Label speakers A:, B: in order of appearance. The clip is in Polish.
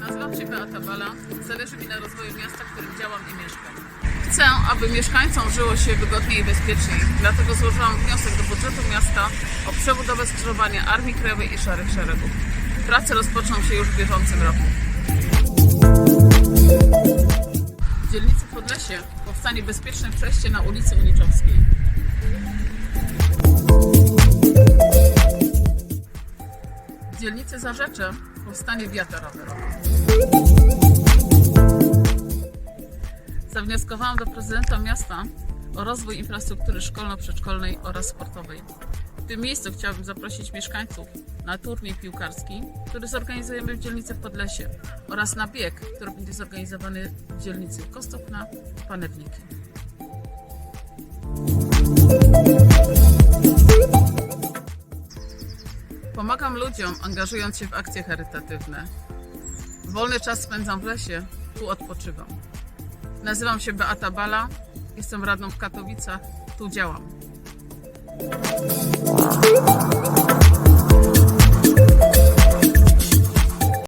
A: Nazywam się Beata Bala. Zależy mi na rozwoju miasta, w którym działam i mieszkam. Chcę, aby mieszkańcom żyło się wygodniej i bezpieczniej. Dlatego złożyłam wniosek do budżetu miasta o przebudowę skrzyżowania Armii Krajowej i Szarych Szeregów. Prace rozpoczną się już w bieżącym roku. W dzielnicy Podlesie powstanie bezpieczne przejście na ulicy Uniczowskiej. W dzielnicy Zarzecze powstanie wiata rowerowa. Zawnioskowałam do prezydenta miasta o rozwój infrastruktury szkolno-przedszkolnej oraz sportowej. W tym miejscu chciałabym zaprosić mieszkańców na turniej piłkarski, który zorganizujemy w dzielnicy Podlesie oraz na bieg, który będzie zorganizowany w dzielnicy Kostopna Panewniki. Pomagam ludziom, angażując się w akcje charytatywne. Wolny czas spędzam w lesie, tu odpoczywam. Nazywam się Beata Bala, jestem radną w Katowicach, tu działam.